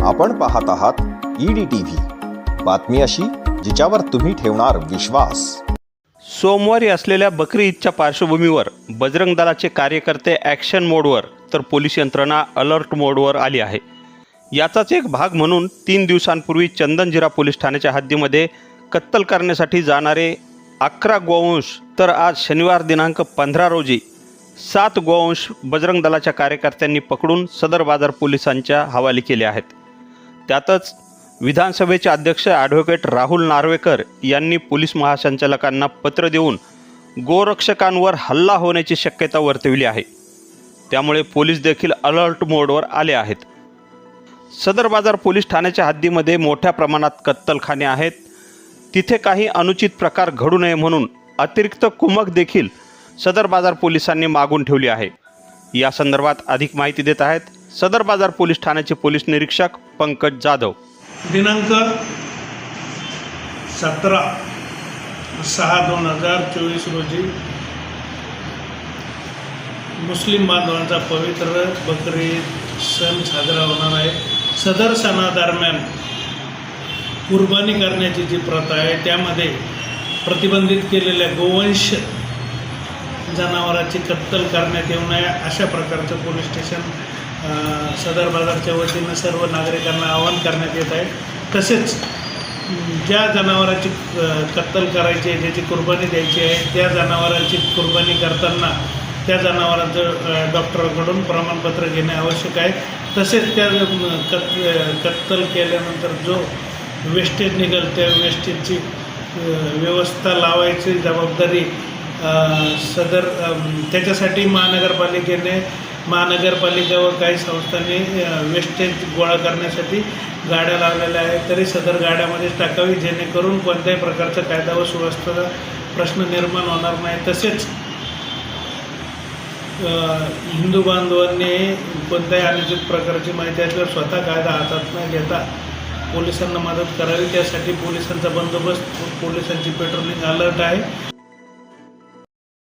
आपण पाहत आहात ईडी टीव्ही बातमी अशी जिच्यावर तुम्ही ठेवणार विश्वास. सोमवारी असलेल्या बकरी ईदच्या पार्श्वभूमीवर बजरंग दलाचे कार्यकर्ते ॲक्शन मोडवर तर पोलीस यंत्रणा अलर्ट मोडवर आली आहे. याचाच एक भाग म्हणून तीन दिवसांपूर्वी चंदनजिरा पोलीस ठाण्याच्या हद्दीमध्ये कत्तल करण्यासाठी जाणारे अकरा गोवंश तर आज शनिवार दिनांक पंधरा रोजी सात गोवंश बजरंग दलाच्या कार्यकर्त्यांनी पकडून सदर बाजार पोलिसांच्या हवाली केले आहेत. त्यातच विधानसभेचे अध्यक्ष ॲडव्होकेट राहुल नार्वेकर यांनी पोलीस महासंचालकांना पत्र देऊन गोरक्षकांवर हल्ला होण्याची शक्यता वर्तविली आहे. त्यामुळे पोलीस देखील अलर्ट मोडवर आले आहेत. सदर बाजार पोलीस ठाण्याच्या हद्दीमध्ये मोठ्या प्रमाणात कत्तलखाने आहेत. तिथे काही अनुचित प्रकार घडू नये म्हणून अतिरिक्त कुमक देखील सदर बाजार पोलिसांनी मागून ठेवली आहे. या संदर्भात अधिक माहिती देत आहेत सदर बाजार पोलीस ठाण्याचे पोलीस निरीक्षक पंकज जाधव. दिनांक सतरा सहा दोन हजार चोवीस रोजी मुस्लिम बांधवांचा पवित्र बकरी सण साजरा होणार आहे. सदर सणादरम्यान कुर्बानी करण्याची जी प्रथा आहे त्यामध्ये प्रतिबंधित केलेल्या गोवंश जनावराची कत्तल करण्यात येऊ नये अशा प्रकारचं पोलीस स्टेशन सदर बाजारच्या वतीनं सर्व नागरिकांना आवाहन करण्यात येत आहे. तसेच ज्या जनावराची कत्तल करायची आहे ज्याची कुर्बानी द्यायची आहे त्या जनावरांची कुर्बानी करताना त्या जनावरांचं डॉक्टरकडून प्रमाणपत्र घेणे आवश्यक आहे. तसेच त्या कत् कत्तल केल्यानंतर जो वेस्टेज निघेल त्या वेस्टेजची व्यवस्था लावायची जबाबदारी सदर त्याच्यासाठी महानगरपालिकेने महानगरपालिका व काही संस्थांनी वेस्टेज गोळा करण्यासाठी गाड्या लावलेल्या आहेत. तरी सदर गाड्यामध्येच टाकावी जेणेकरून कोणत्याही प्रकारचा कायदा व सुव्यवस्थेचा प्रश्न निर्माण होणार नाही. तसेच हिंदू बांधवांनी कोणत्याही अनुचित प्रकारची माहिती असल्यावर स्वतः कायदा हातात न घेता पोलिसांना मदत करावी. त्यासाठी पोलिसांचा बंदोबस्त पोलिसांची पेट्रोलिंग अलर्ट आहे.